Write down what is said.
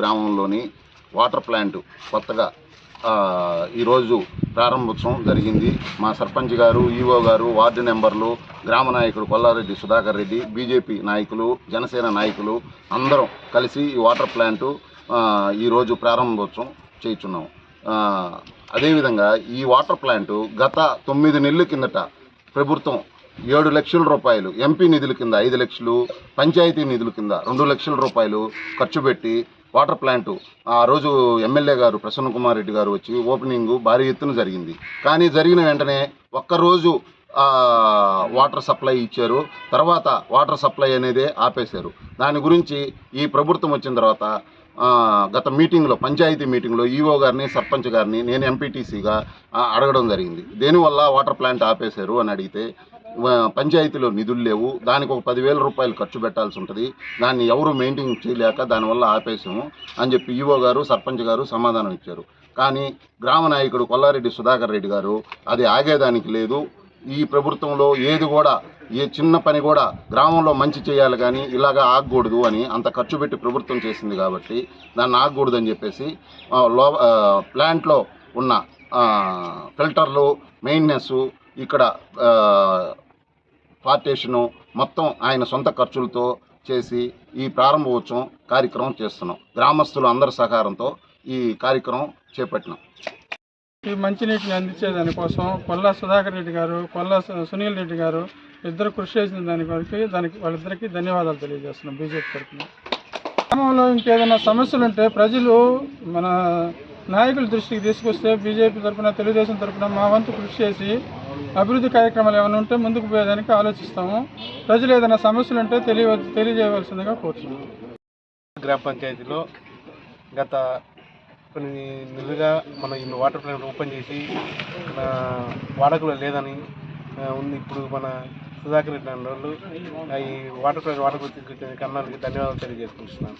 గ్రామంలోని water plant కొత్తగా ఈరోజు ప్రారంభోత్సవం జరిగింది. మా సర్పంచ్ గారు ఈఓ గారు వార్డు నెంబర్లు గ్రామ నాయకుడు కొల్లారెడ్డి సుధాకర్ రెడ్డి బీజేపీ నాయకులు జనసేన నాయకులు అందరం కలిసి ఈ వాటర్ ప్లాంటు ఈరోజు ప్రారంభోత్సవం చేయుచున్నాం. అదేవిధంగా ఈ వాటర్ ప్లాంటు గత తొమ్మిది నెలల కిందట ప్రభుత్వం ఏడు లక్షల రూపాయలు ఎంపీ నిధుల కింద ఐదు లక్షలు పంచాయతీ నిధుల కింద రెండు లక్షల రూపాయలు ఖర్చు పెట్టి వాటర్ ప్లాంటు. ఆ రోజు ఎమ్మెల్యే గారు ప్రసన్న కుమార్ రెడ్డి గారు వచ్చి ఓపెనింగ్ భారీ ఎత్తున జరిగింది. కానీ జరిగిన వెంటనే ఒక్కరోజు వాటర్ సప్లై ఇచ్చారు. తర్వాత వాటర్ సప్లై అనేది ఆపేశారు. దాని గురించి ఈ ప్రభుత్వం వచ్చిన తర్వాత గత మీటింగ్లో పంచాయతీ మీటింగ్లో ఈఓ గారిని సర్పంచ్ గారిని నేను ఎంపీటీసీగా అడగడం జరిగింది. దేనివల్ల వాటర్ ప్లాంట్ ఆపేశారు అని అడిగితే పంచాయతీలో నిధులు లేవు. దానికి ఒక పదివేల రూపాయలు ఖర్చు పెట్టాల్సి ఉంటుంది. దాన్ని ఎవరు మెయింటైన్ చేయలేక దానివల్ల ఆపేసాము అని చెప్పి ఈఓ గారు సర్పంచ్ గారు సమాధానం ఇచ్చారు. కానీ గ్రామ నాయకుడు కొల్లారెడ్డి సుధాకర్ రెడ్డి గారు అది ఆగేదానికి లేదు. ఈ ప్రభుత్వంలో ఏది కూడా ఏ చిన్న పని కూడా గ్రామంలో మంచి చేయాలి కానీ ఇలాగా ఆగకూడదు అని అంత ఖర్చు పెట్టి ప్రభుత్వం చేసింది కాబట్టి దాన్ని ఆగకూడదు అని చెప్పేసి లో ప్లాంట్లో ఉన్న ఫిల్టర్లు మెయింటెనెన్స్ ఇక్కడ పార్టీషను మొత్తం ఆయన సొంత ఖర్చులతో చేసి ఈ ప్రారంభోత్సవం కార్యక్రమం చేస్తున్నాం. గ్రామస్తులు అందరి సహకారంతో ఈ కార్యక్రమం చేపట్టినాం. ఈ మంచినీటిని అందించే దానికోసం కొల్లా సుధాకర్ రెడ్డి గారు కొల్లా సునీల్ రెడ్డి గారు ఇద్దరు కృషి చేసిన దాని కొరకు దానికి వాళ్ళిద్దరికీ ధన్యవాదాలు తెలియజేస్తున్నాం బీజేపీ తరఫున. గ్రామంలో ఇంకేదైనా సమస్యలు ఉంటే ప్రజలు మన నాయకుల దృష్టికి తీసుకొస్తే బీజేపీ తరఫున తెలుగుదేశం తరఫున మా వంతు కృషి చేసి అభివృద్ధి కార్యక్రమాలు ఏమైనా ఉంటే ముందుకు పోయేదానికి ఆలోచిస్తాము. ప్రజలు ఏదైనా సమస్యలు ఉంటే తెలియ తెలియజేయవలసిందిగా కోరుతున్నాము. గ్రామ పంచాయతీలో గత కొన్ని నెలలుగా మనం ఈ వాటర్ ప్లాంట్ ఓపెన్ చేసి మన వాడకలో లేదని ఉంది. ఇప్పుడు మన సుధాకర్ రెడ్డి అన్న వాళ్ళు ఈ వాటర్ ప్లాంట్ వాటర్ గురించి ధన్యవాదాలు తెలియజేసుకుంటున్నాను.